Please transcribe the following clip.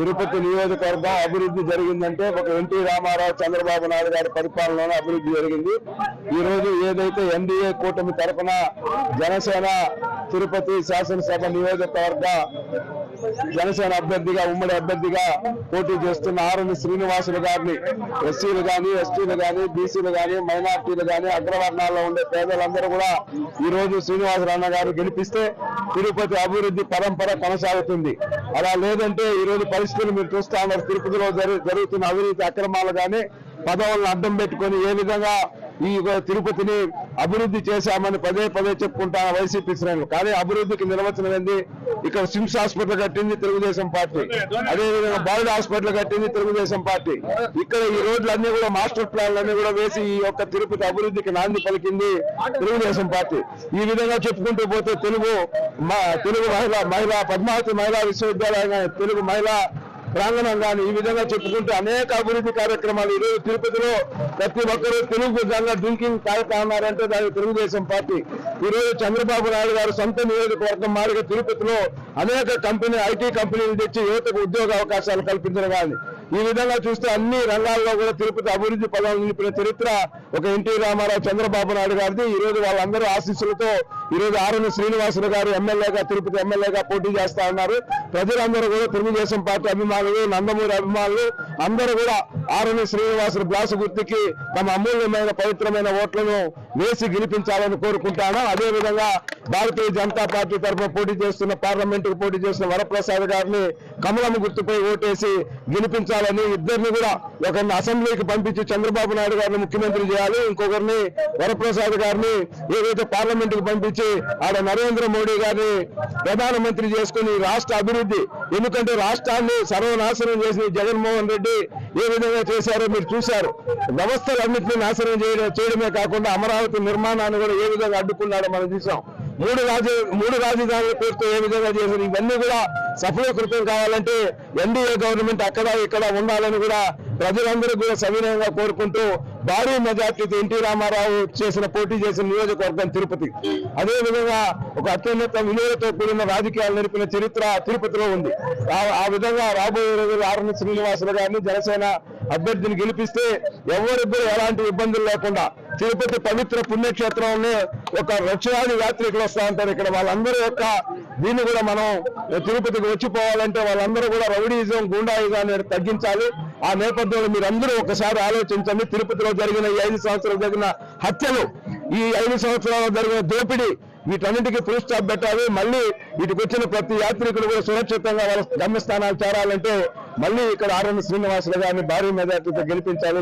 తిరుపతి నియోజకవర్గ అభివృద్ధి జరిగిందంటే ఒక ఎన్టీ రామారావు చంద్రబాబు నాయుడు గారి పరిపాలనలోనే అభివృద్ధి జరిగింది. ఈ రోజు ఏదైతే ఎన్డీఏ కూటమి తరఫున జనసేన తిరుపతి శాసనసభ నియోజకవర్గ జనసేన అభ్యర్థిగా ఉమ్మడి అభ్యర్థిగా పోటీ చేస్తున్న ఆరుని శ్రీనివాసులు గారిని ఎస్సీలు గాని ఎస్టీలు గాని బీసీలు గాని మైనార్టీలు గాని అగ్రవర్ణాల్లో ఉండే పేదలందరూ కూడా ఈ రోజు శ్రీనివాసరావు గారు గెలిపిస్తే తిరుపతి అభివృద్ధి పరంపర కొనసాగుతుంది. అలా లేదంటే ఈ రోజు పరిస్థితులు మీరు చూస్తా ఉన్నారు. తిరుపతిలో జరుగుతున్న అవినీతి అక్రమాలు కానీ పదవులను అడ్డం పెట్టుకొని ఏ విధంగా ఈ తిరుపతిని అభివృద్ధి చేశామని పదే పదే చెప్పుకుంటా వైసీపీ శ్రేణులు. కానీ అభివృద్ధికి నిర్వచనం ఏంది? ఇక్కడ సిమ్స్ హాస్పిటల్ కట్టింది తెలుగుదేశం పార్టీ. అదేవిధంగా బాలుడు హాస్పిటల్ కట్టింది తెలుగుదేశం పార్టీ. ఇక్కడ ఈ రోడ్లన్నీ కూడా మాస్టర్ ప్లాన్లన్నీ కూడా వేసి ఈ యొక్క తిరుపతి అభివృద్ధికి నాంది పలికింది తెలుగుదేశం పార్టీ. ఈ విధంగా చెప్పుకుంటూ పోతే తెలుగు తెలుగు మహిళ మహిళా పద్మావతి మహిళా విశ్వవిద్యాలయం తెలుగు మహిళా ప్రాంగణం కానీ ఈ విధంగా చెప్పుకుంటూ అనేక అభివృద్ధి కార్యక్రమాలు ఈరోజు తిరుపతిలో ప్రతి ఒక్కరూ తెలుగు విధంగా డ్రింకింగ్ తాగుతా ఉన్నారంటే తెలుగుదేశం పార్టీ. ఈ రోజు చంద్రబాబు నాయుడు గారు సొంత నియోజకవర్గం మాదిరిగా తిరుపతిలో అనేక కంపెనీ ఐటీ కంపెనీలు తెచ్చి యువతకు ఉద్యోగ అవకాశాలు కల్పించడం కానీ ఈ విధంగా చూస్తే అన్ని రంగాల్లో కూడా తిరుపతి అభివృద్ధి పదాలు నిలిపిన చరిత్ర ఒక ఎన్టీ రామారావు చంద్రబాబు నాయుడు గారిది. ఈ రోజు వాళ్ళందరూ ఆశీస్సులతో ఈ రోజు ఆరుని శ్రీనివాసులు గారు ఎమ్మెల్యేగా తిరుపతి ఎమ్మెల్యేగా పోటీ చేస్తా ఉన్నారు ప్రజలందరూ కూడా తెలుగుదేశం పార్టీ అభిమానులు నందమూరి అభిమానులు అందరూ కూడా ఆరుని శ్రీనివాసులు బ్లాసు గుర్తుకి తమ అమూల్యమైన పవిత్రమైన ఓట్లను వేసి గెలిపించాలని కోరుకుంటాను. అదేవిధంగా భారతీయ జనతా పార్టీ తరఫున పోటీ చేస్తున్న పార్లమెంట్కు పోటీ చేస్తున్న వరప్రసాద్ గారిని కమలం గుర్తుపై ఓటేసి గెలిపించాలని ఇద్దరిని కూడా ఒకరిని అసెంబ్లీకి పంపించి చంద్రబాబు నాయుడు గారిని ముఖ్యమంత్రి చేయాలి ఇంకొకరిని వరప్రసాద్ గారిని ఏదైతే పార్లమెంట్ పంపించి నుంచి ఆడ నరేంద్ర మోడీ గారిని ప్రధానమంత్రి చేసుకుని రాష్ట్ర అభివృద్ధి ఎందుకంటే రాష్ట్రాన్ని సర్వనాశనం చేసిన జగన్మోహన్ రెడ్డి ఏ విధంగా చేశారో మీరు చూశారు. వ్యవస్థలన్నింటినీ నాశనం చేయడం చేయడమే కాకుండా అమరావతి నిర్మాణాన్ని కూడా ఏ విధంగా అడ్డుకున్నాడో మనం చూసాం మూడు రాజు మూడు రాజధానుల పేరుతో ఏ విధంగా చేశారు ఇవన్నీ కూడా సఫలీకృతం కావాలంటే ఎన్డీఏ గవర్నమెంట్ అక్కడ ఇక్కడ ఉండాలని కూడా ప్రజలందరూ కూడా సవినయంగా కోరుకుంటూ భారీ మెజార్టీతో ఎన్టీ రామారావు చేసిన పోటీ చేసిన నియోజకవర్గం తిరుపతి. అదేవిధంగా ఒక అత్యున్నత విలువలతో కూడిన రాజకీయాలు నడిపిన చరిత్ర తిరుపతిలో ఉంది. ఆ- విధంగా రాబోయే రోజులు ఆర్ఎన్ శ్రీనివాసులు గారిని జనసేన అభ్యర్థిని గెలిపిస్తే ఎవరిద్దరు ఎలాంటి ఇబ్బందులు లేకుండా తిరుపతి పవిత్ర పుణ్యక్షేత్రంలో ఒక లక్షలాది యాత్రికులు వస్తా ఉంటారు. ఇక్కడ వాళ్ళందరూ యొక్క దీన్ని కూడా మనం తిరుపతికి వచ్చిపోవాలంటే వాళ్ళందరూ కూడా రౌడీజం గుండాయిజాన్ని తగ్గించాలి. ఆ నేపథ్యంలో మీరందరూ ఒకసారి ఆలోచించండి. తిరుపతిలో జరిగిన ఈ ఐదు సంవత్సరాలు జరిగిన హత్యలు ఈ ఐదు సంవత్సరాలు జరిగిన దోపిడీ వీటన్నిటికీ ఫుల్ స్టాప్ పెట్టాలి. మళ్ళీ వీటికి వచ్చిన ప్రతి యాత్రికులు కూడా సురక్షితంగా వాళ్ళ గమ్యస్థానాలు చేరాలంటే మళ్ళీ ఇక్కడ ఆర్ఎన్ శ్రీనివాసులు గారిని భారీ మెజార్టీతో గెలిపించాలి.